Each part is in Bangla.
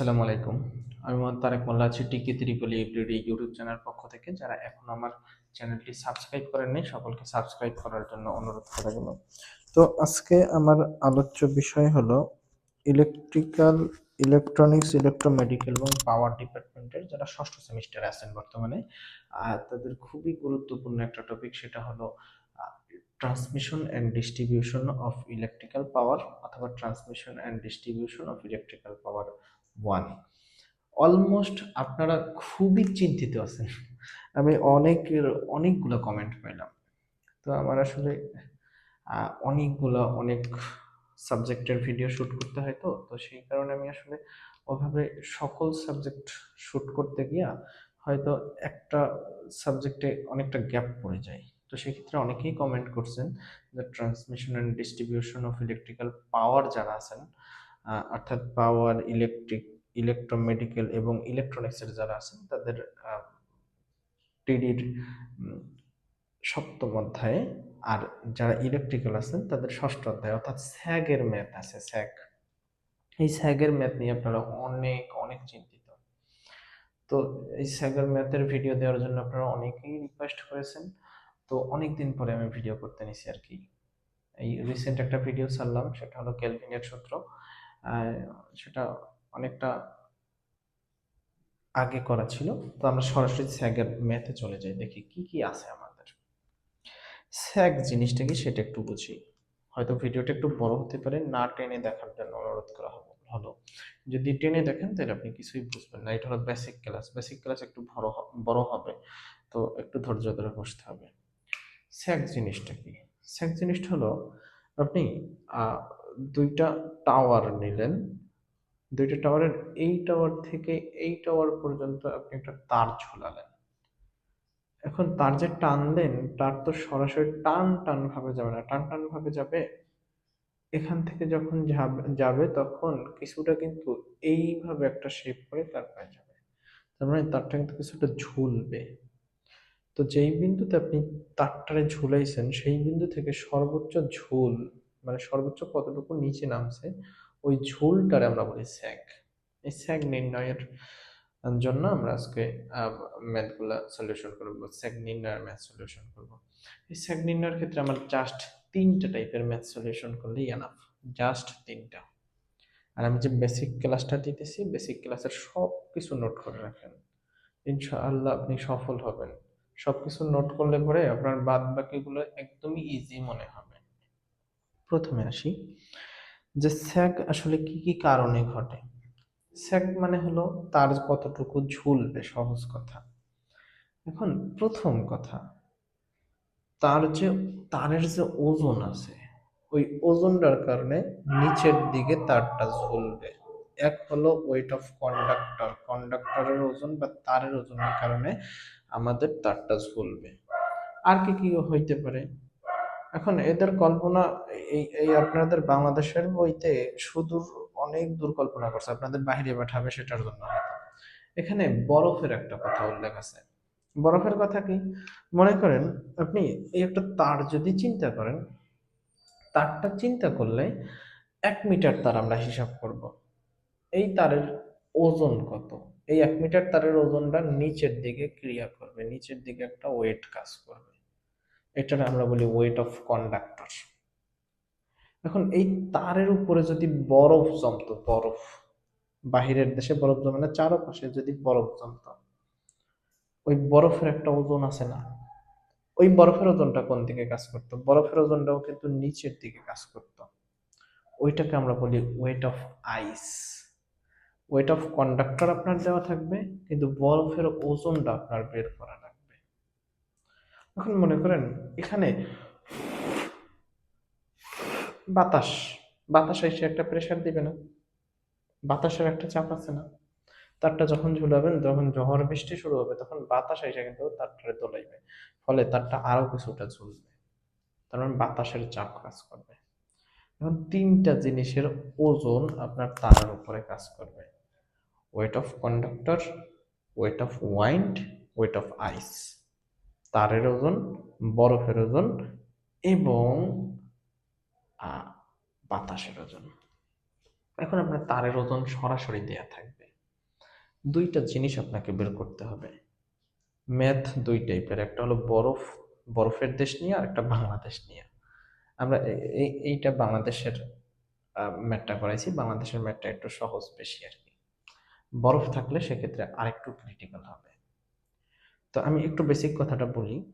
আসসালামু আলাইকুম। আমি মোহাম্মদ তারেক মোল্লা আছি টিকি ত্রিপলি এভরিডে ইউটিউব চ্যানেল পক্ষ থেকে। যারা এখন আমার চ্যানেলটি সাবস্ক্রাইব করেননি সকলকে সাবস্ক্রাইব করার জন্য অনুরোধ করা গেল তো আজকে আমার আলোচ্য বিষয় হলো ইলেকট্রিক্যাল, ইলেকট্রনিক্স, ইলেকট্রোমেডিক্যাল এবং পাওয়ার ডিপার্টমেন্টের যারা ষষ্ঠ সেমিস্টারে আছেন বর্তমানে আর তাদের খুবই গুরুত্বপূর্ণ একটা টপিক সেটা হলো transmission and distribution of electrical power অথবা transmission and distribution of electrical power one almost আপনারা খুবই চিন্তিত আছেন। আমি অনেকের অনেকগুলো কমেন্ট পেলাম। তো আমার আসলে অনেকগুলো, অনেক সাবজেক্টের ভিডিও শ্যুট করতে হয় তো তো সেই কারণে আমি আসলে ওভাবে সকল সাবজেক্ট শ্যুট করতে গিয়া হয়তো একটা সাবজেক্টে অনেকটা গ্যাপ পড়ে যায়। তো সেক্ষেত্রে অনেকেই কমেন্ট করছেন যে transmission and distribution of electrical power যারা আছেন অর্থাৎ পাওয়ার, ইলেকট্রিক, ইলেকট্রোমেডিক্যাল এবং ইলেকট্রনিক্সের যারা আছেন, তাদের টিডির সপ্তম অধ্যায়ে আর যারা ইলেকট্রিক্যাল আছেন, তাদের ষষ্ঠ অধ্যায়, অর্থাৎ স্যাগের ম্যাথ আছে, স্যাগ। এই স্যাগের ম্যাথ নিয়ে আপনারা অনেক অনেক চিন্তিত। তো এই স্যাগের ম্যাথের ভিডিও দেওয়ার জন্য আপনারা অনেকেই রিকোয়েস্ট করেছেন। তো অনেক দিন পরে আমি ভিডিও করতে নিছি আর কি। এই রিসেন্ট একটা ভিডিও ছাড়লাম, সেটা হলো ক্যালভিনের সূত্র। সেটা অনেকটা আগে করা ছিল। তো আমরা সরাসরি স্যাগের ম্যাথে চলে যাই, দেখি কি কি আছে আমাদের। স্যাগ জিনিসটা কি সেটা একটু বুঝি। হয়তো ভিডিওটা একটু বড় হতে পারে, না টেনে দেখার জন্য অনুরোধ করা হলো হলো। যদি টেনে দেখেন, তাহলে আপনি কিছুই বুঝবেন না। এটা হলো বেসিক ক্লাস বেসিক ক্লাস একটু বড় বড় হবে, তো একটু ধৈর্য ধরে বসতে হবে। স্যাগ জিনিসটা কি? স্যাগ জিনিসটা হলো, আপনি দুইটা টাওয়ার নিলেন। দুইটা টাওয়ারের এই টাওয়ার থেকে এই টাওয়ার পর্যন্ত আপনি একটা তার ঝোলালেন। এখন তার যে টানলেন, তার তো সরাসরি টান টান ভাবে যাবে না। টান টান ভাবে যাবে, এখান থেকে যখন যাবে তখন কিছুটা কিন্তু এইভাবে একটা শেপ করে তার পায়ে যাবে। তার মানে তারটা কিন্তু কিছুটা ঝুলবে। তো যেই বিন্দুতে আপনি তারটারে ঝুলাইছেন, সেই বিন্দু থেকে সর্বোচ্চ ঝুল মানে সর্বোচ্চ কতটুকু নিচে নামছে, ওই ঝুলটারে আমরা বলি স্যাক এই স্যাক নির্ণয়ের জন্য আমরা আজকে ম্যাথগুলা সলিউশন করব, স্যাগ নির্ণয়ের ম্যাথ সলিউশন করব। এই স্যাক নির্ণয়ের ক্ষেত্রে আমার জাস্ট তিনটা টাইপের ম্যাথ সলিউশন করলেই এনাফ জাস্ট তিনটা। আর আমি যে বেসিক ক্লাসটা দিতেছি বেসিক ক্লাসের সব কিছু নোট করে রাখেন। ইনশাআল্লাহ আপনি সফল হবেন। সব কিছু নোট করলে পরে আপনার বাদ বাকিগুলো একদমই ইজি মনে হবে প্রথমে আসি, যে স্যাগ আসলে কি কি কারণে ঘটে? স্যাগ মানে হলো তার কতটুকু ঝুলবে, সহজ কথা। এখন প্রথম কথা, তার যে, তারের যে ওজন আছে, ওই ওজনটার কারণে নিচের দিকে তারটা ঝুলবে। এক হলো ওয়েট অফ কন্ডাক্টর কন্ডাক্টরের ওজন বা তারের ওজনের কারণে আমাদের তারটা ঝুলবে। আর কি কি হইতে পারে? এখন এদের কল্পনা এই এই আপনাদের বাংলাদেশের বইতে সুদূর অনেক দূর কল্পনা করছে, আপনাদের বাহিরে পাঠাবে সেটার জন্য এখানে বরফের একটা কথা উল্লেখ আছে। বরফের কথা কি? মনে করেন আপনি এই একটা তার যদি চিন্তা করেন, তারটা চিন্তা করলে এক মিটার তার আমরা হিসাব করব। এই তারের ওজন কত? এই এক মিটার তারের ওজনটা নিচের দিকে ক্রিয়া করবে, নিচের দিকে একটা ওয়েট কাজ করবে। এটার আমরা বলি ওয়েট অফ কন্ডাক্টর এখন এই তারের উপরে যদি বরফ জমতো, বরফ, বাহিরের দেশে বরফ জমে না, চারপাশে যদি বরফ জমতো, ওই বরফের একটা ওজন আছে না? ওই বরফের ওজনটা কোন দিকে কাজ করতো? বরফের ওজনটাও কিন্তু নিচের দিকে কাজ করতো। ওইটাকে আমরা বলি weight of ice weight of conductor আপনার দেওয়া থাকবে, কিন্তু বরফের ওজনটা আপনার বের করা এখন মনে করেন এখানে বাতাস বাতাস এসে একটা প্রেসার দিবে না। বাতাসের একটা চাপ আছে না। তারটা যখন ঝুলাবেন, যখন ঝড় বৃষ্টি শুরু হবে, তখন বাতাস এসে কিন্তু তারটারে তোলাইবে ফলে তারটা আরও কিছুটা ঝুলবে। তার মানে বাতাসের চাপ কাজ করবে। এখন তিনটা জিনিসের ওজন আপনার তারের উপরে কাজ করবে। Weight of conductor weight of wind weight of ice তারের ওজন, বরফের ওজন এবং বাতাসের ওজন। এখন আপনার তারের ওজন সরাসরি দেয়া থাকবে। দুইটা জিনিস আপনাকে বের করতে হবে। ম্যাথ দুই টাইপের, একটা হলো বরফ, বরফের দেশ নিয়ে আর একটা বাংলাদেশ নিয়ে। আমরা এই এইটা বাংলাদেশের ম্যাটটা করাইছি। বাংলাদেশের ম্যাটটা একটু সহজ বেশি আর কি। বরফ থাকলে সেক্ষেত্রে আরেকটু ক্রিটিক্যাল হবে। তো আমি একটু বেসিক কথাটা বলি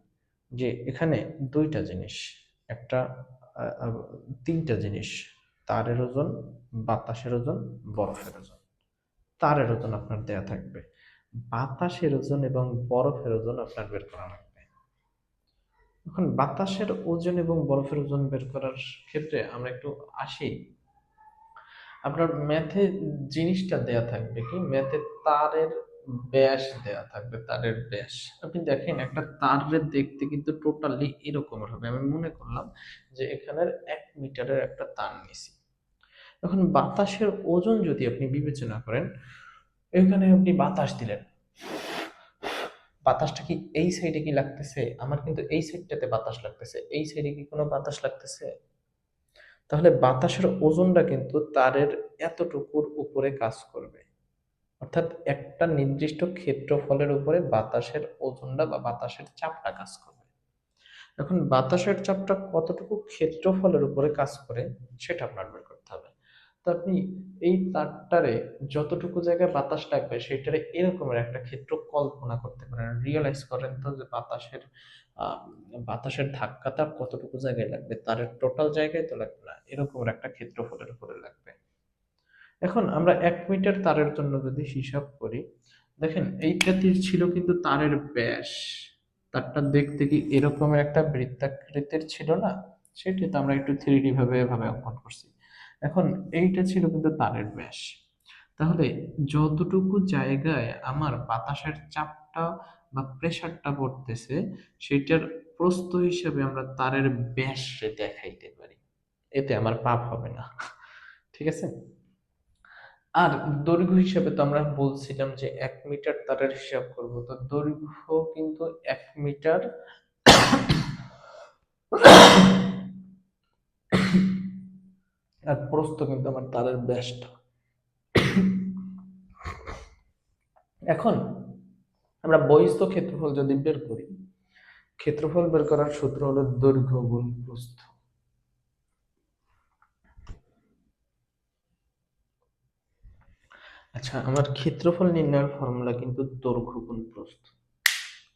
যে এখানে দুইটা জিনিস, একটা তিনটা জিনিস, তারের ওজন, বাতাসের ওজন, বরফের ওজন। তারের ওজন আপনার দেয়া থাকবে। বাতাসের ওজন এবং বরফের ওজন আপনার বের করা লাগবে। এখন বাতাসের ওজন এবং বরফের ওজন বের করার ক্ষেত্রে আমরা একটু আসি। আপনার ম্যাথে জিনিসটা দেয়া থাকবে কি? ম্যাথে তারের ব্যাস দেয়া থাকবে, তারের ব্যাস। আপনি দেখেন একটা তারের দেখতে কিন্তু টোটালি এরকমের হবে। আমি মনে করলাম যে এখানের এক মিটারের একটা তার নিছি। এখন বাতাসের ওজন যদি আপনি বিবেচনা করেন, এখানে আপনি বাতাস দিলেন। বাতাসটা কি এই সাইডে কি লাগতেছে? আমার কিন্তু এই সাইডটাতে বাতাস লাগতেছে। এই সাইডে কি কোনো বাতাস লাগতেছে? তাহলে বাতাসের ওজনটা কিন্তু তারের এতটুকুর উপরে কাজ করবে। অর্থাৎ একটা নির্দিষ্ট ক্ষেত্রফলের উপরে বাতাসের ওজনটা বা বাতাসের চাপটা কাজ করবে। এখন বাতাসের চাপটা কতটুকু ক্ষেত্রফলের উপরে কাজ করে সেটা আপনার বের করতে হবে। তো আপনি এই তারটারে যতটুকু জায়গায় বাতাস লাগবে সেটারে এরকমের একটা ক্ষেত্র কল্পনা করতে পারেন। রিয়েলাইজ করেন তো যে বাতাসের বাতাসের ধাক্কাটা কতটুকু জায়গায় লাগবে? তারের টোটাল জায়গায় তো লাগবে না, এরকমের একটা ক্ষেত্রফলের উপরে লাগবে। এখন আমরা এক মিটার তারের জন্য যদি হিসাব করি, দেখেন এইটা তীর ছিল কিন্তু তারের ব্যাস। তারটা দেখতে কি এরকমের একটা বৃত্তাকৃতির ছিল না? সেটি তো আমরা একটু থ্রি ডি ভাবে এভাবে অঙ্কন করছি। এখন এইটা ছিল কিন্তু তারের ব্যাস। তাহলে যতটুকু জায়গায় আমার বাতাসের চাপটা বা প্রেসারটা পড়তেছে, সেটার প্রস্থ হিসাবে আমরা তারের ব্যাসে দেখাইতে পারি। এতে আমার পাপ হবে না। ঠিক আছে? আর দৈর্ঘ্য হিসাবে তো আমরা বলছিলাম যে এক মিটার তারের হিসাব করব। তো দৈর্ঘ্য কিন্তু এক মিটার আর প্রস্থ কিন্তু আমার তারের ব্যাসটা। এখন আমরা বহিস্থ ক্ষেত্রফল যদি বের করি, ক্ষেত্রফল বের করার সূত্র হলো দৈর্ঘ্য গুণ প্রস্থ। আচ্ছা আমার ক্ষেত্রফল নির্ণয়ের ফর্মুলা কিন্তু দৈর্ঘ্য গুণ প্রস্থ।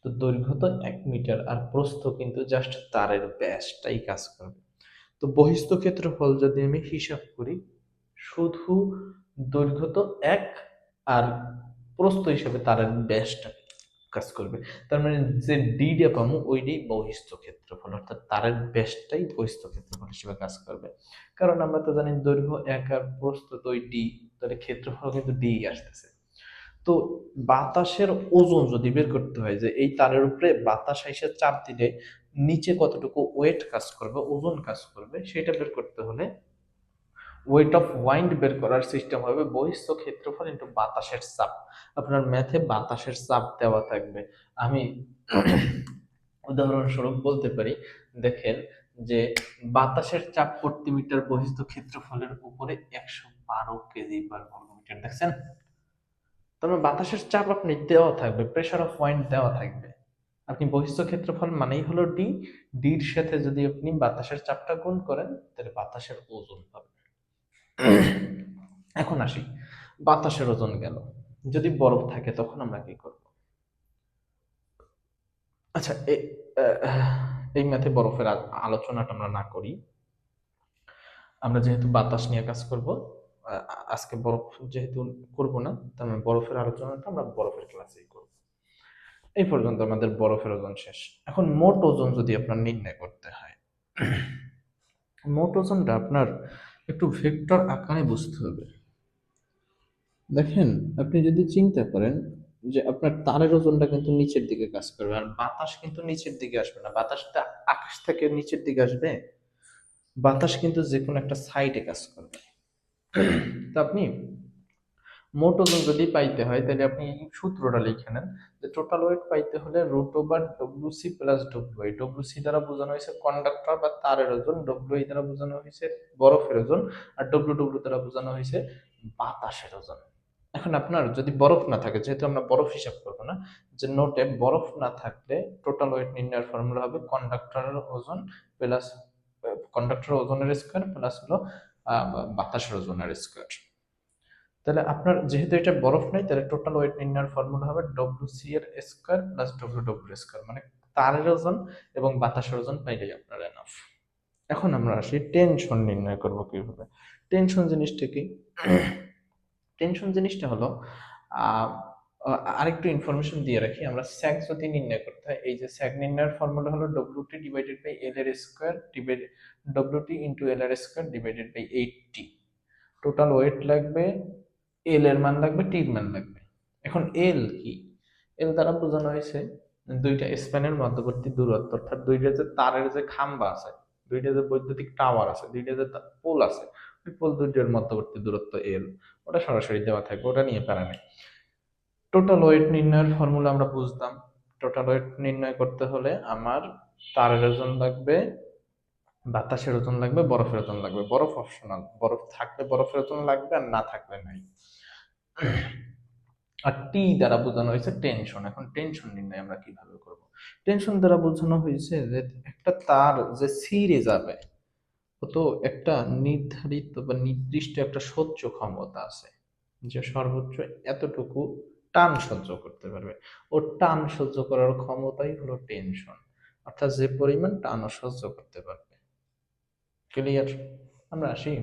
তো দৈর্ঘ্য তো এক মিটার আর প্রস্থ কিন্তু জাস্ট তারের ব্যাসটাই কাজ করবে। তো বহিস্থ ক্ষেত্রফল যদি আমি হিসাব করি, শুধু দৈর্ঘ্য তো এক, আর প্রস্থ হিসাবে তারের ব্যাসটা কাজ করবে। তার মানে যে ডিটা পাবো, ওইটাই বহিস্থ ক্ষেত্রফল, অর্থাৎ তারের ব্যাসটাই বহিস্থ ক্ষেত্রফল হিসেবে কাজ করবে। কারণ আমরা তো জানি দৈর্ঘ্য এক আর প্রস্থ তো ডি তাহলে ক্ষেত্রফল কিন্তু ডি আসতেছে। তো বাতাসের ওজন যদি বের করতে হয়, যে এই তারের উপরে বাতাস এসে চাপ দিলে নিচে কতটুকু ওয়েট কাজ করবে, ওজন কাজ করবে, সেটা বের করতে হলে ওয়েট অফ ওয়াইন্ড বের করার সিস্টেম হবে বহিস্থ ক্ষেত্রফল ইন্টু বাতাসের চাপ। আপনার ম্যাথে বাতাসের চাপ দেওয়া থাকবে। আমি উদাহরণস্বরূপ বলতে পারি, দেখেন যে বাতাসের চাপ প্রতি মিটার বহিস্থ ক্ষেত্রফলের উপরে একশো বারো কেজি পার বর্গমিটার, দেখছেন? তবে বাতাসের চাপ আপনি দেওয়া থাকবে প্রেসার অফ ওয়াইন্ড দেওয়া থাকবে। আপনি বহিস্থ ক্ষেত্রফল মানেই হলো ডি ডির সাথে যদি আপনি বাতাসের চাপটা গুণ করেন, তাহলে বাতাসের ওজন পাবেন এখন আসি। বাতাসের ওজন গেল। যদি বরফ থাকে, তখন আমরা কি করব? আচ্ছা এই ম্যাথে বরফের আলোচনাটা আমরা না করি। আমরা যেহেতু বাতাস নিয়ে কাজ করব আজকে বরফ যেহেতু করব না, তার মানে বরফের আলোচনাটা আমরা বরফের ক্লাসেই করব। এই পর্যন্ত আমাদের বরফের ওজন শেষ। এখন মোট ওজন যদি আপনার নির্ণয় করতে হয়, মোট ওজনটা আপনার একটু ভেক্টর আকারে বুঝতে হবে। দেখেন, আপনি যদি চিন্তা করেন যে আপনার তারের ওজনটা কিন্তু নিচের দিকে কাজ করবে আর বাতাস কিন্তু নিচের দিকে আসবে না। বাতাসটা আকাশ থেকে নিচের দিকে আসবে, বাতাস কিন্তু যে কোনো একটা সাইডে কাজ করবে। তো আপনি মোট ওজন যদি পাইতে হয়, তাহলে আপনি সূত্রটা লিখে নেন যে টোটাল ওয়েট পাইতে হলে root over W C plus W I C দ্বারা বোঝানো হয়েছে কন্ডাক্টর বা তারের ওজন ডব্লিউ আই দ্বারা বোঝানো হয়েছে বরফের ওজন, আর ডব্লিউ ডব্লিউ দ্বারা বোঝানো হয়েছে বাতাসের ওজন। এখন আপনার যদি বরফ না থাকে, যেহেতু আমরা বরফ হিসাব করব না, যে নোটে বরফ না থাকলে টোটাল ওয়েট নির্ণয়ের ফর্মুলা হবে কন্ডাক্টরের ওজন প্লাস কন্ডাক্টরের ওজনের স্কোয়ার প্লাস হলো বাতাসের ওজনের স্কোয়ার তাহলে আপনার যেহেতু এটা বরফ নেই, তাহলে টোটাল ওয়েট নির্ণয়ের ফর্মুলা হবে ডব্লিউ সি এর square plus W W square মানে তারের ওজন এবং বাতাসের ওজন পাইলেই আপনার এনাফ এখন আমরা আসি টেনশন নির্ণয় করব কীভাবে? টেনশন জিনিসটা কি? টেনশন জিনিসটা হলো আরেকটু ইনফরমেশন দিয়ে রাখি, আমরা স্যাগ যদি নির্ণয় করতে হয়, এই যে স্যাগ নির্ণয়ের ফর্মুলা হলো W T divided by L এর square divide W T into L এর square divided by eight T total weight লাগবে এল এর মান লাগবে টির মান লাগবে। এখন এল কি? এল দ্বারা বোঝানো হয়েছে দুইটা স্প্যানের মধ্যবর্তী দূরত্ব, অর্থাৎ দুইটা যে তারের যে খাম্বা আছে, দুইটা যে বৈদ্যুতিক টাওয়ার আছে, দুইটা যে পোল আছে, ওই পোল দুইটার মধ্যবর্তী দূরত্ব এল ওটা সরাসরি দেওয়া থাকবে, ওটা নিয়ে প্যারা নেই। টোটাল ওয়েট নির্ণয়ের ফর্মুলা আমরা বুঝতাম। টোটাল ওয়েট নির্ণয় করতে হলে আমার তারের ওজন লাগবে বাতাসের ওজন লাগবে, বরফের ওজন লাগবে। বরফ অপশনাল বরফ থাকলে বরফের ওজন লাগবে আর না থাকলে নাই। আর টি দ্বারা বোঝানো হয়েছে টেনশন এখন টেনশন নির্ণয় আমরা কীভাবে করব? টেনশন দ্বারা বোঝানো হয়েছে যে একটা তার যে ছিঁড়ে যাবে তো একটা নির্ধারিত বা নির্দিষ্ট একটা সহ্য ক্ষমতা আছে, যে সর্বোচ্চ এতটুকু টান সহ্য করতে পারবে। ও টান সহ্য করার ক্ষমতাই হলো টেনশন অর্থাৎ যে পরিমাণ টানও সহ্য করতে পারবে। ক্লিয়ার? আমরা আসি।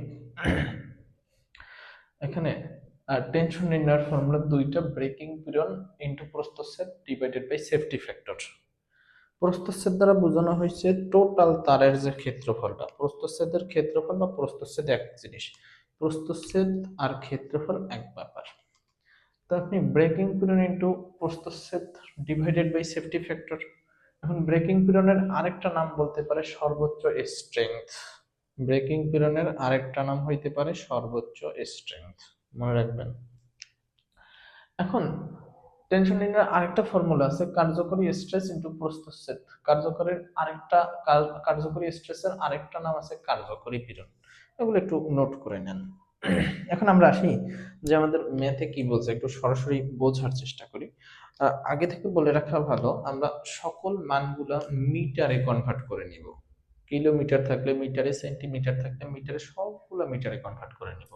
এখানে টেনশন নির্ণয়ের ফর্মুলা দুইটা ব্রেকিং পিরিয়ড ইনটু প্রস্থচ্ছেদ ডিভাইডেড বাই সেফটি ফ্যাক্টর প্রস্থচ্ছেদ দ্বারা বোঝানো হয়েছে টোটাল তারের যে ক্ষেত্রফলটা। প্রস্থচ্ছেদের ক্ষেত্রফল বা প্রস্থচ্ছেদ এক জিনিস। প্রস্থচ্ছেদ আর ক্ষেত্রফল এক ব্যাপার। তো আপনি ব্রেকিং পিরিয়ড ইনটু প্রস্থচ্ছেদ ডিভাইডেড বাই সেফটি ফ্যাক্টর এখন ব্রেকিং পিরিয়ডের আরেকটা নাম বলতে পারে সর্বোচ্চ স্ট্রেংথ ব্রেকিং পিরিয়ডের আরেকটা নাম হইতে পারে সর্বোচ্চ স্ট্রেংথ। মনে রাখবেন। এখন, টেনশন নির্ণয়ের আরেকটা ফর্মুলা আছে, কার্যকরী স্ট্রেস ইনটু প্রস্থচ্ছেদ। কার্যকরীর আরেকটা কার্যকরী স্ট্রেসের আরেকটা নাম আছে কার্যকরী পীড়ন। এগুলো একটু নোট করে নেন। এখন আমরা আসি যে আমাদের ম্যাথে কি বলছে, একটু সরাসরি বোঝার চেষ্টা করি। আগে থেকে বলে রাখা ভালো, আমরা সকল মানগুলা মিটারে কনভার্ট করে নিব। কিলোমিটার থাকলে মিটারে, সেন্টিমিটার থাকলে মিটারে, সবগুলো মিটারে কনভার্ট করে নিব।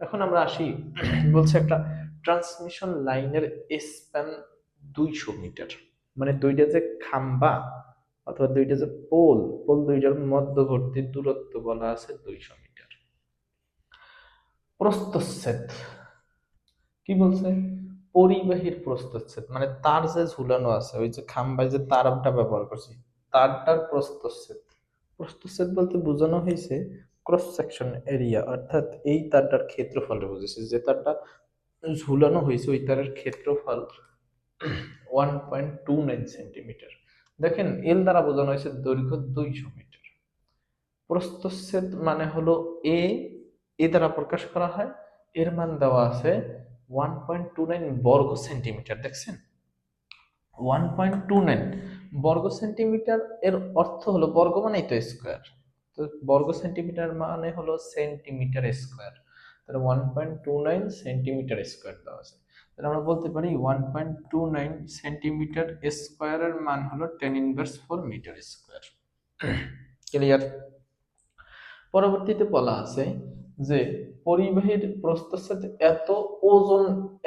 এখন আমরা আসি, বলছে একটা ট্রান্সমিশন লাইনের স্প্যান দুইশো মিটার। মানে দুইটা যে খাম্বা অথবা দুইটা যে পোল পোল দুইটার মধ্যবর্তী দূরত্ব বলা আছে দুইশো মিটার। প্রস্তচ্ছেদ কি বলছে? পরিবাহীর প্রস্তচ্ছেদ মানে তার যে ঝুলানো আছে, ওই যে খাম্বায় যে তারটা ব্যবহার করছি, তারটার প্রস্থচ্ছেদ। প্রস্থচ্ছেদ বলতে বোঝানো হয়েছে ক্রস সেকশন এরিয়া অর্থাৎ এই তারটার ক্ষেত্রফলে বুঝেছে। যে তারটা ঝুলানো হয়েছে, ওই তারের ক্ষেত্রফল one point two nine centimetre দেখেন এল দ্বারা বোঝানো হয়েছে দৈর্ঘ্য দুইশো মিটার। প্রস্থচ্ছেদ মানে হলো এ এ দ্বারা প্রকাশ করা হয়, এর মান দেওয়া আছে ওয়ান পয়েন্ট টু নাইন বর্গ সেন্টিমিটার দেখছেন? ওয়ান পয়েন্ট টু নাইন বর্গ সেন্টিমিটার এর অর্থ হলো বর্গ মানেই তো স্কোয়ার তো বর্গ সেন্টিমিটার মানে হলো সেন্টিমিটার স্কোয়ার তাহলে one point two nine centimetre square দেওয়া আছে। তাহলে আমরা বলতে পারি one point two nine centimetre স্কোয়ারের মান হলো ten inverse four metre square clear পরবর্তীতে বলা আছে যে পরিবাহীর প্রস্থচ্ছেদ এত ওজন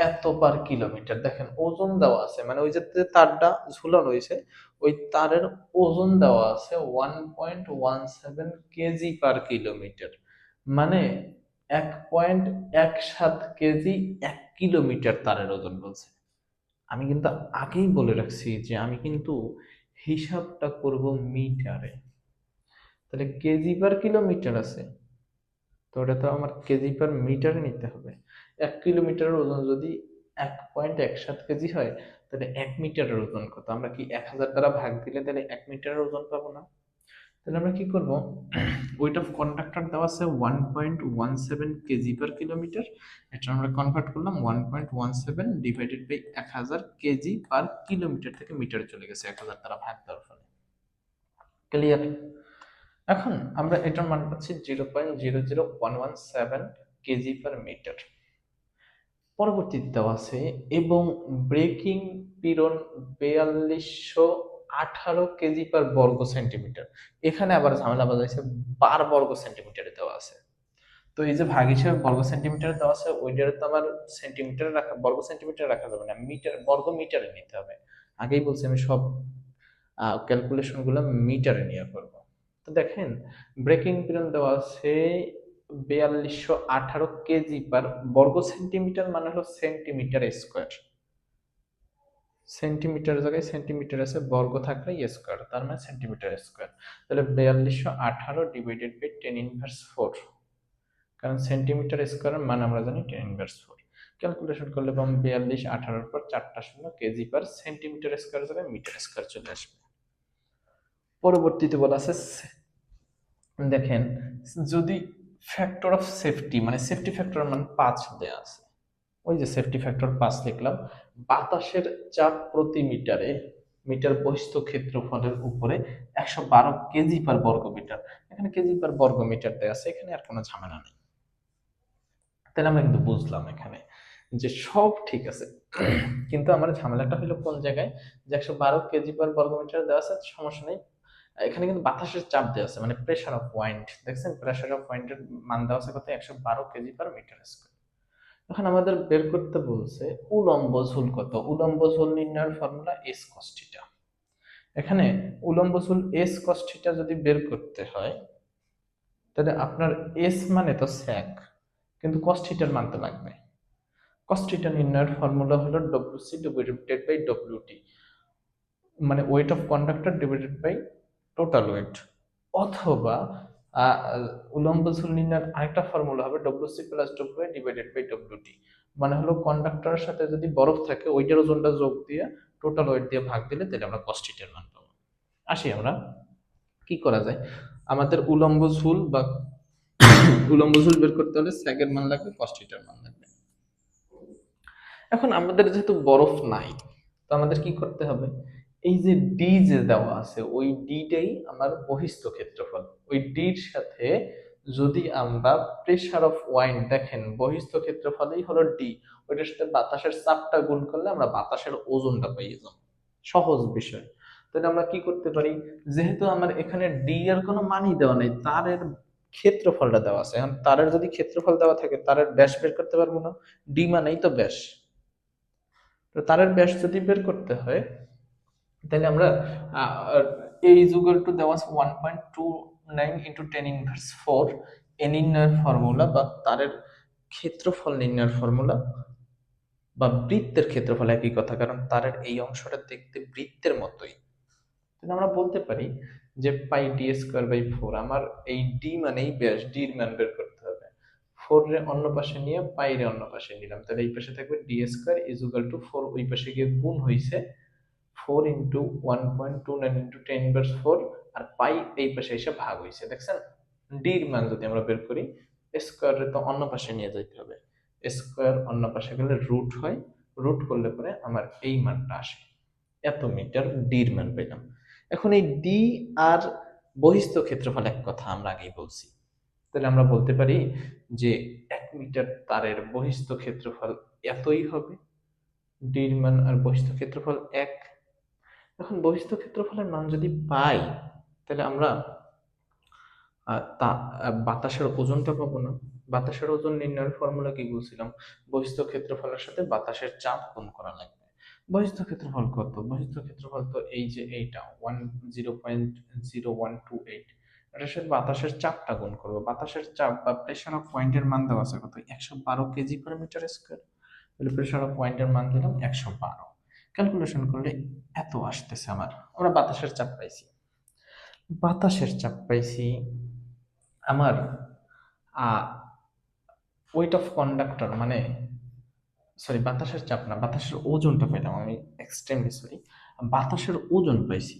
এত পার কিলোমিটার দেখেন, ওজন দেওয়া আছে মানে ওই যে তারটা ঝুলানো রয়েছে ওই তারের ওজন দেওয়া আছে one point one seven kg per kilometre মানে এক পয়েন্ট এক সাত কেজি এক কিলোমিটার তারের ওজন বলছে। আমি কিন্তু আগেই বলে রাখছি যে আমি কিন্তু হিসাবটা করব মিটারে। তাহলে কেজি পার কিলোমিটার আছে। তো ওটা তো আমার কেজি পার মিটারে নিতে হবে। এক কিলোমিটারের ওজন যদি এক পয়েন্ট এক সাত কেজি হয়, তাহলে এক মিটারের ওজন কত? আমরা কি এক হাজার দ্বারা ভাগ দিলে তাহলে এক মিটারের ওজন পাবো না? তাহলে আমরা কি করব? ওয়েট অফ কন্ডাক্টর দেওয়া আছে one point one seven kg per kilometre এটা আমরা কনভার্ট করলাম one point one seven divided by এক হাজার কেজি পার কিলোমিটার থেকে মিটারে চলে গেছে এক হাজার দ্বারা ভাগ দেওয়ার ফলে। ক্লিয়ার এখন আমরা এটার মান পাচ্ছি zero point zero zero one one seven kg per metre পরবর্তীতে দেওয়া আছে, এবং ব্রেকিং পীড়ন বিয়াল্লিশশো আঠারো কেজি পার বর্গ সেন্টিমিটার এখানে আবার ঝামেলা বাজাইছে, বার বর্গ সেন্টিমিটারে দেওয়া আছে। তো এই যে ভাগ হিসেবে বর্গ সেন্টিমিটারে দেওয়া আছে, ওইটারে তো আমার সেন্টিমিটারে রাখা, বর্গ সেন্টিমিটারে রাখা যাবে না মিটার বর্গ মিটারে নিতে হবে। আগেই বলছি আমি সব ক্যালকুলেশনগুলো মিটারে নিয়ে করব। তো দেখেন ব্রেকিং পিরিয়ড দেওয়া আছে বিয়াল্লিশশো আঠারো কেজি পার বর্গ সেন্টিমিটার মানে হলো সেন্টিমিটার স্কোয়ার। সেন্টিমিটার জায়গায় সেন্টিমিটার আছে, বর্গ থাকলে স্কোয়ার, তার মানে সেন্টিমিটার স্কোয়ার। তাহলে বিয়াল্লিশশো আঠারো divided by ten inverse four কারণ সেন্টিমিটার স্কোয়ারের মান আমরা জানি টেন ইনভার্স ফোর ক্যালকুলেশন করলে পাবো বিয়াল্লিশ আঠারোর পর চারটা শূন্য কেজি পার সেন্টিমিটার স্কোয়ার জায়গায় মিটার স্কোয়ার চলে আসবে। পরবর্তীতে বলা আছে, দেখেন, যদি ফ্যাক্টর অফ সেফটি মানে সেফটি ফ্যাক্টর মানে পাঁচ দেয়া আছে। ওই যে সেফটি ফ্যাক্টর পাঁচ লিখলাম বাতাসের চাপ প্রতি মিটারে মিটার বহিস্থ ক্ষেত্রফলের উপরে একশো বারো কেজি পার বর্গ মিটার এখানে কেজি পার বর্গ মিটার দেওয়া আছে, এখানে আর কোনো ঝামেলা নেই। তাহলে আমরা কিন্তু বুঝলাম এখানে যে সব ঠিক আছে। কিন্তু আমার ঝামেলাটা হলো কোন জায়গায়? যে একশো বারো কেজি পার বর্গ মিটার দেওয়া আছে, সমস্যা নেই। এখানে কিন্তু বাতাসের চাপ দেওয়া আছে মানে প্রেশার অফ ওয়াইন্ড দেখছেন? প্রেশার অফ ওয়াইন্ডের মান দেওয়া আছে কত? একশো বারো কেজি পার মিটার স্কোয়ার এখন আমাদের বের করতে বলছে উলম্ব ঝুল কত? উলম্ব ঝুল নির্ণয়ের ফর্মুলা এস কস্টিটা এখানে উলম্ব ঝুল এস কস্টিটা যদি বের করতে হয়, তাহলে আপনার এস মানে তো স্যাক কিন্তু কস্টিটার মানতে লাগবে। কস্টিটা নির্ণয়ের ফর্মুলা হলো W C divided by W T মানে weight of conductor divided by total weight অথবা উলম্ব ঝুল নির্ণয়ের আরেকটা ফর্মুলা হবে W C plus W divided by W T মানে হলো কন্ডাক্টরের সাথে যদি বরফ থাকে, ওইটার ওজনটা যোগ দিয়ে টোটাল ওয়েট দিয়ে ভাগ দিলে তাহলে আমরা কস্টিটের মান পাবো। আসি আমরা। কি করা যায়? আমাদের উলম্ব ঝুল বা উলম্ব ঝুল বের করতে হলে স্যাগের মান লাগবে কস্টিটার মান লাগবে। এখন আমাদের যেহেতু বরফ নাই, তো আমাদের কি করতে হবে? এই যে ডি যে দেওয়া আছে, ওই ডিটাই আমার বহিস্থ ক্ষেত্রফল। ওই ডির সাথে যদি আমরা প্রেশার অফ ওয়াইন দেখেন, বহিস্থ ক্ষেত্রফলেই হলো ডি ওইটার সাথে বাতাসের চাপটা গুণ করলে আমরা বাতাসের ওজনটা পেয়ে যাব। সহজ বিষয়। তাহলে আমরা কি করতে পারি? যেহেতু আমার এখানে ডি এর কোনো মানই দেওয়া নেই তারের ক্ষেত্রফলটা দেওয়া আছে। এখন তারের যদি ক্ষেত্রফল দেওয়া থাকে তারের ব্যাস বের করতে পারব না। ডি মানেই তো ব্যাস। তো তারের ব্যাস যদি বের করতে হয় তাহলে আমরা এই ইজুগাল টু দেওয়া one point two nine into ten inverse four এ নির্ণয়ের ফর্মুলা বা তারের ক্ষেত্রফল নির্ণয়ের ফর্মুলা বা বৃত্তের ক্ষেত্রফল একই কথা, কারণ তারের এই অংশটা দেখতে বৃত্তের মতোই। তাহলে আমরা বলতে পারি যে pi D square by four আমার এই ডি মানেই ব্যাস ডির মান বের করতে হবে। ফোর রে অন্য পাশে নিয়ে পাই রে অন্য পাশে নিলাম, তাহলে এই পাশে থাকবে D square equal to four ওই পাশে গিয়ে গুণ হয়েছে four into one point two nine into ten inverse four আর পাই এই পাশে এসে ভাগ হয়েছে। দেখছেন? ডির মান যদি আমরা বের করি স্কোয়ারে তো অন্য পাশে নিয়ে যেতে হবে। স্কোয়ার অন্য পাশে গেলে রুট হয়। রুট করলে পরে আমার এই মানটা আসে। এত মিটার ডির মান পেলাম। এখন এই ডি আর বহিস্থ ক্ষেত্রফল এক কথা আমরা আগেই বলছি। তাহলে আমরা বলতে পারি যে এক মিটার তারের বহিস্থ ক্ষেত্রফল এতই হবে। ডির মান আর বহিস্থ ক্ষেত্রফল এক। এখন বহিস্থ ক্ষেত্রফলের মান যদি পাই, তাহলে আমরা তা বাতাসের ওজনটা পাবো না। বাতাসের ওজন নির্ণয়ের ফর্মুলা কি বলছিলাম? বহিস্থ ক্ষেত্রফলের সাথে বাতাসের চাপ গুণ করা লাগবে। বহিস্থ ক্ষেত্রফল কত? বহিস্থ ক্ষেত্রফল তো এই যে এইটা one zero point zero one two eight এটার সাথে বাতাসের চাপটা গুণ করব। বাতাসের চাপ বা প্রেশার অফ পয়েন্টের মান দেওয়া আছে কত? একশো বারো কেজি পার মিটার স্কোয়ার তাহলে প্রেশার অফ পয়েন্টের মান দিলাম একশো বারো। ক্যালকুলেশন করলে এত আসতেছে আমার। আমরা বাতাসের চাপ পাইছি। বাতাসের চাপ পাইছি আমার ওয়েট অফ কন্ডাক্টর মানে সরি বাতাসের চাপ না, বাতাসের ওজনটা পেলাম আমি এক্সট্রিমলি সরি বাতাসের ওজন পাইছি,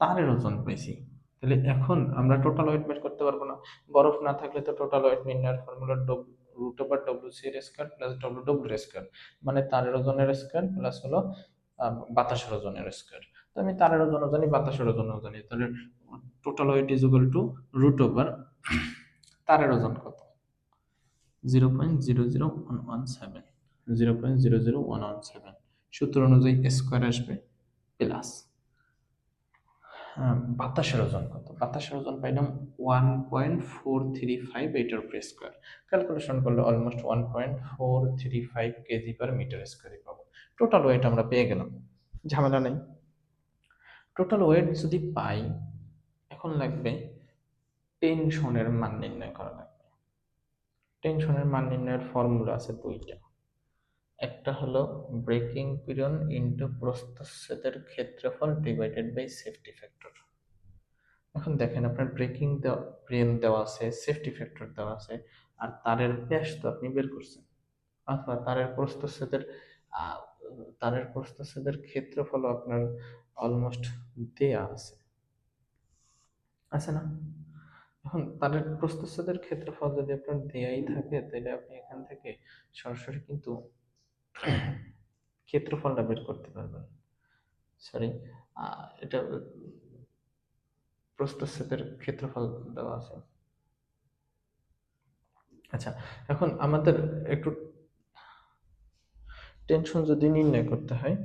তারের ওজন পাইছি। তাহলে এখন আমরা টোটাল ওয়েট বের করতে পারব না। বরফ না থাকলে তো টোটাল ওয়েট নির্ণয়ের formula root over W C এর square plus W W square মানে তারের ওজনের স্কোয়ার প্লাস হলো বাতাসের ওজনের স্কোয়ার তো আমি তারের ওজন জানি, বাতাসের ওজনও জানি, তাহলে total weight is equal to root over তারের ওজন কত? Zero point zero zero one one seven zero point zero zero one one seven সূত্র অনুযায়ী স্কোয়ার আসবে প্লাস বাতাসের ওজন কত? বাতাসের ওজন পাইলাম one point four three five এইটার উপরে স্কোয়ার ক্যালকুলেশন করলে almost one point four three five KG per metre স্কোয়ারই পাবো। টোটাল ওয়েট আমরা পেয়ে গেলাম। ঝামেলা নেই। টোটাল ওয়েট যদি পাই, এখন লাগবে টেনশনের মান নির্ণয় করা লাগবে। টেনশনের মান নির্ণয়ের ফর্মুলা আছে দুইটা। একটা হলো ব্রেকিং পিরিয়ড ইনটু প্রস্থচ্ছেদের ক্ষেত্রফল ডিভাইডেড বাই সেফটি ফ্যাক্টর এখন দেখেন আপনার ব্রেকিং পিরিয়ড দেওয়া আছে সেফটি ফ্যাক্টর দেওয়া আছে, আর তারের ব্যাস তো আপনি বের করছেন। অথবা তারের প্রস্থচ্ছেদের তারের প্রস্থচ্ছেদের ক্ষেত্রফল আপনার অলমোস্ট দেয়া আছে। আছে না? এখন তারের প্রস্থচ্ছেদের ক্ষেত্রফল যদি আপনার দেয়াই থাকে তাহলে আপনি এখান থেকে সরাসরি কিন্তু ক্ষেত্রফলটা বের করতে পারবেন। সরি এটা প্রস্থচ্ছেদের ক্ষেত্রফল দেওয়া আছে। আচ্ছা এখন আমাদের একটু টেনশন যদি নির্ণয় করতে হয়,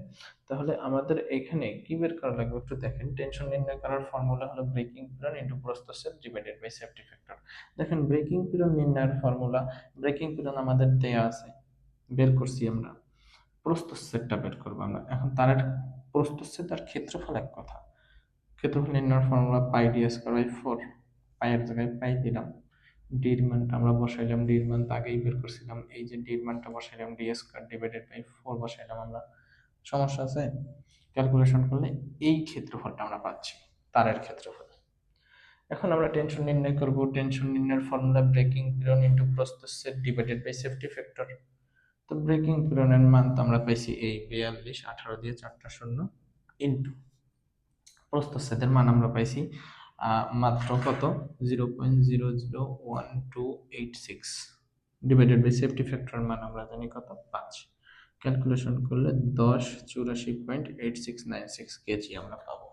তাহলে আমাদের এখানে কি বের করা লাগবে একটু দেখেন। টেনশন নির্ণয় করার ফর্মুলা হলো ব্রেকিং পিরিয়ড ইনটু প্রস্থচ্ছেদ ডিভাইডেড বাই সেফটি ফ্যাক্টর দেখেন ব্রেকিং পিরিয়ড নির্ণয়ের ফর্মুলা ব্রেকিং পিরিয়ড আমাদের দেয়া আছে। বের করছি আমরা। প্রস্থচ্ছেদটা বের করব আমরা। এখন তারের প্রস্থচ্ছেদ আর ক্ষেত্রফল এক কথা। ক্ষেত্রফল নির্ণয়ের formula pi D square by four পাইয়ের জায়গায় পাই দিলাম। ডির মানটা আমরা বসাইলাম ডির মান তো আগেই বের করছিলাম। এই যে ডির মানটা বসাইলাম D square divided by four বসাইলাম আমরা। সমস্যা আছে? ক্যালকুলেশন করলে এই ক্ষেত্রফলটা আমরা পাচ্ছি, তারের ক্ষেত্রফল। এখন আমরা টেনশন নির্ণয় করব। টেনশন নির্ণয়ের ফর্মুলা ব্রেকিং পিরিয়ড ইনটু প্রস্থচ্ছেদ ডিভাইডেড বাই সেফটি ফ্যাক্টর তো ব্রেকিং পিরিয়ডের মান তো আমরা পাইছি এই বিয়াল্লিশ, আঠারো দিয়ে চারটা শূন্য ইনটু প্রস্থচ্ছেদের মান আমরা পাইছি মাত্র কত? Zero point zero zero one two eight six divided by safety factor মান আমরা জানি কত? পাঁচ। ক্যালকুলেশন করলে দশ, চুরাশি point eight six nine six KG আমরা পাবো।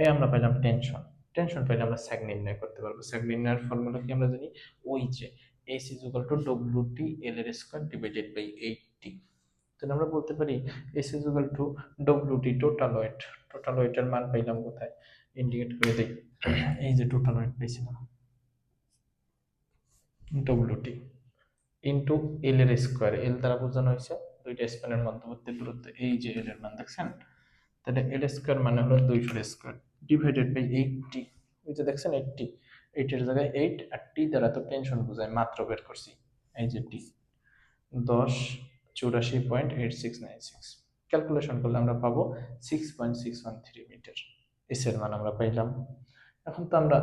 এই আমরা পেলাম টেনশন টেনশন পাইলে আমরা স্যাগ নির্ণয় করতে পারব। স্যাগ নির্ণয়ের ফর্মুলা কি আমরা জানি? ওই যে S is equal to W T L এর square divided by eight T তাহলে আমরা বলতে পারি S is equal to W T total weight total ওয়েটের মান পাইলাম কোথায়? ইন্ডিকেট করে দিই। এই যে টোটাল ওয়েট পাইছিলাম। ডব্লিউ টি ইন্টু এল এর স্কোয়ার এল দ্বারা বোঝানো হয়েছে দুইটা স্প্যানের মধ্যবর্তী দূরত্ব। এই যে এল এর মান দেখছেন? তাহলে এল স্কোয়ার মানে হলো দুইশোর স্কোয়ার ডিভাইডেড বাই এইটটি ওই যে দেখছেন এইটটি এইটের জায়গায় এইট আর টি দ্বারা তো টেনশন বোঝায়, মাত্র বের করছি। এই যে টি দশ, চুরাশি point eight six nine six calculation করলে আমরা পাবো six point six one three metre S এর মান আমরা পাইলাম। এখন তো আমরা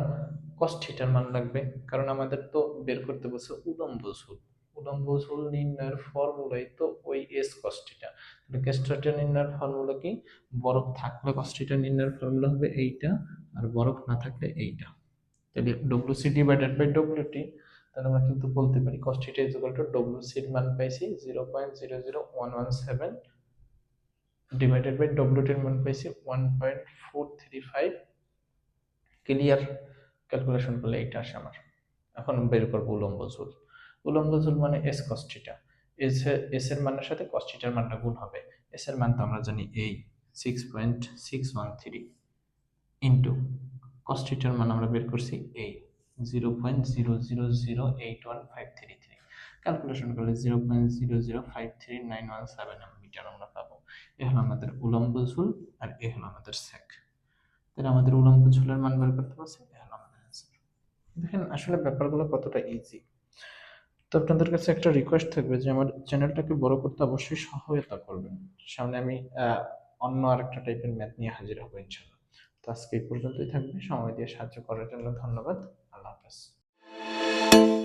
কস থিটার মান লাগবে, কারণ আমাদের তো বের করতে বলছে উলম্ব ঝুল। উলম্ব ঝুল নির্ণয়ের ফর্মুলাই তো ওই এস কস থিটা তাহলে নির্ণয়ের ফর্মুলা কি? বরফ থাকলে কস থিটা নির্ণয়ের ফর্মুলা হবে এইটা, আর বরফ না থাকলে এইটা। তাহলে W C divided by W T তাহলে আমরা কিন্তু বলতে পারি cos theta is equal to W সির মান পাইছি zero point zero zero one one seven divided by W টির মান পাইছি one point four three five clear calculation করলে এটা আসে আমার। এখন বের করব উলম্ব ঝুল উলম্ব ঝুল মানে এস কস্টিটা এস এস এর মানের সাথে কস্টিটার মানটা গুণ হবে। এস এর মান তো আমরা জানি এই six point six one three into কস্টিটার মান আমরা বের করছি এই zero point zero zero zero eight one five three three calculation করলে zero point zero zero five three nine one seven metre আমরা পাবো। এ হলো আমাদের উলম্ব ঝুল আর এ হলো আমাদের স্যাক তাহলে আমাদের উলম্ব ঝুলের মান বের করতে পারছি, এ হলো আমাদের অ্যান্সার দেখেন, আসলে ব্যাপারগুলো কতটা ইজি তো আপনাদের কাছে একটা রিকোয়েস্ট থাকবে যে আমার চ্যানেলটাকে বড় করতে অবশ্যই সহায়তা করবেন। সামনে আমি অন্য আরেকটা টাইপের ম্যাথ নিয়ে হাজির হব ইনশাল্লাহ তো আজকে এই পর্যন্তই থাকবে। সময় দিয়ে সাহায্য করার জন্য ধন্যবাদ। আল্লাহ হাফেজ।